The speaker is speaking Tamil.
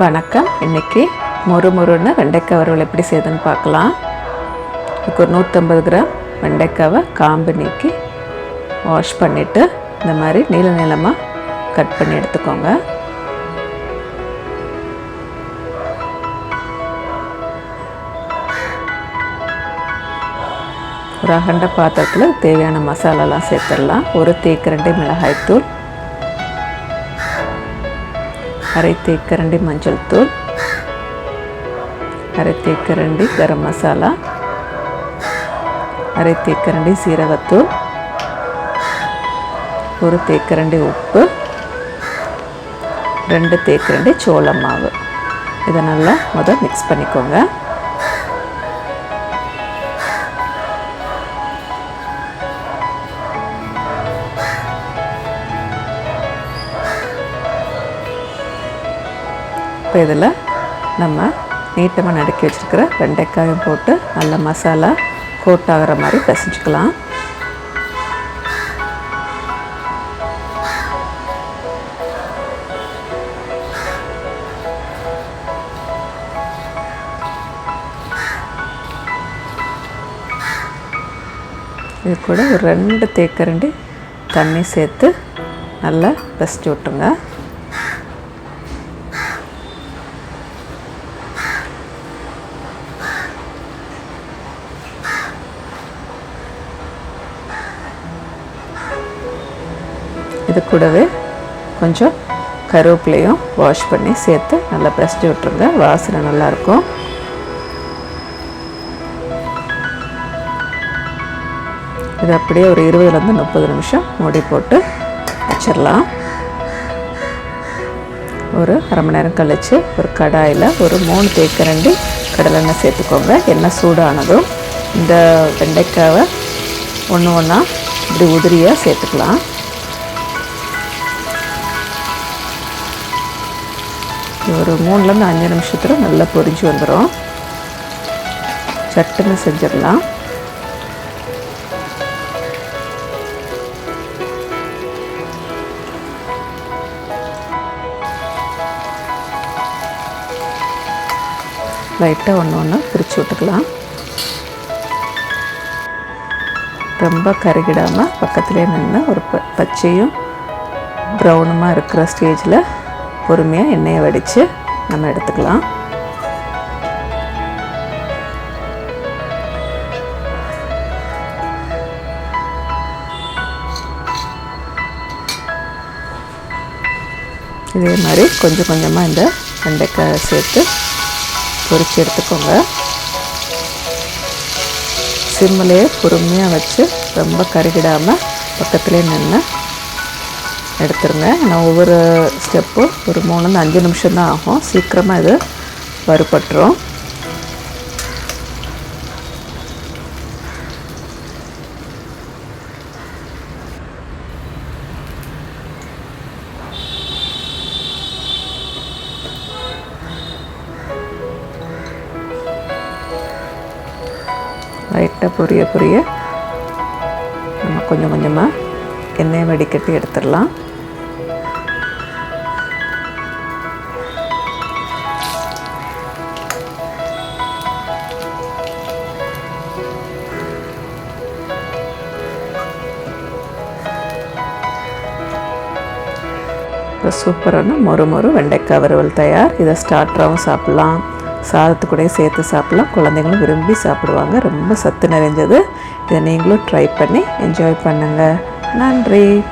வணக்கம். இன்னைக்கு மொறு மொறுன்னு வெண்டைக்காய் வறுவல் எப்படி செய்யுதுன்னு பார்க்கலாம். இதுக்கு ஒரு நூற்றம்பது கிராம் வெண்டைக்காவை காம்பு நீக்கி வாஷ் பண்ணிவிட்டு இந்த மாதிரி நீள நீளமாக கட் பண்ணி எடுத்துக்கோங்க. ஒரு அகண்ட பாத்திரத்தில் தேவையான மசாலாலாம் சேர்த்துடலாம். ஒரு தேக்கரண்டி மிளகாய்த்தூள் அரை தேக்கரண்டி மஞ்சள் தூள் அரை தேக்கரண்டி கரம் மசாலா அரை தேக்கரண்டி சீரகத்தூள் ஒரு தேக்கரண்டி உப்பு ரெண்டு தேக்கரண்டி சோள மாவு. இதை நல்லா முதல் மிக்ஸ் பண்ணிக்கோங்க. இப்போ இதில் நம்ம நீட்டமாக நடுக்கி வச்சுருக்கிற வெண்டைக்காயும் போட்டு நல்ல மசாலா கோட் ஆகிற மாதிரி பிசைஞ்சுக்கலாம். இது கூட ஒரு ரெண்டு தேக்கரண்டி தண்ணி சேர்த்து நல்லா பிசைஞ்சு விட்டுருங்க. இது கூடவே கொஞ்சம் கருவேப்பிலையும் வாஷ் பண்ணி சேர்த்து நல்லா பிசைஞ்சு விட்ருங்க வாசனை நல்லாயிருக்கும். இது அப்படியே ஒரு இருபதுலேருந்து முப்பது நிமிஷம் மூடி போட்டு வச்சிடலாம். ஒரு அரை மணி நேரம் கழித்து ஒரு கடாயில் ஒரு மூணு தேக்கரண்டி கடலெண்ணெய் சேர்த்துக்கோங்க. எண்ணெய் சூடானதும் இந்த வெண்டைக்காவை ஒன்று ஒன்றா இப்படி உதிரியாக சேர்த்துக்கலாம். ஒரு மூணுலேருந்து அஞ்சு நிமிஷத்தில் நல்லா பொரிஞ்சு வந்துடும் சட்டுன்னு செஞ்சிடலாம். லைட்டாக ஒன்று ஒன்று பிரித்து விட்டுக்கலாம். ரொம்ப கருகிடாமல் பக்கத்துலேயே நின்று ஒரு ப பச்சையும் ப்ரௌனுமாக இருக்கிற ஸ்டேஜில் பொறுமையாக எண்ணெயை வடித்து நம்ம எடுத்துக்கலாம். இதே மாதிரி கொஞ்சம் கொஞ்சமாக இந்த வெண்டைக்காய் சேர்த்து பொறிச்சு எடுத்துக்கோங்க. சிம்மிலே பொறுமையாக வச்சு ரொம்ப கருகிடாமல் பக்கத்துலேயே நின்று எடுத்துருங்க ஏன்னா ஒவ்வொரு ஸ்டெப்பும் ஒரு மூணுலேருந்து அஞ்சு நிமிஷம் தான் ஆகும். சீக்கிரமாக இது வறுபட்டுரும். லைட்டாக பொரிய பொரிய. நம்ம கொஞ்சம் கொஞ்சமாக எண்ணெயை வடிகட்டி எடுத்துடலாம். இப்போ சூப்பரான மொறு மொறு வெண்டைக்காய் வறுவல் தயார். இதை ஸ்டார்டராகவும் சாப்பிட்லாம். சாதத்து சேர்த்து சாப்பிட்லாம். குழந்தைங்களும் விரும்பி சாப்பிடுவாங்க. ரொம்ப சத்து நிறைஞ்சது. இதை நீங்களும் ட்ரை பண்ணி என்ஜாய் பண்ணுங்கள் நன்றி.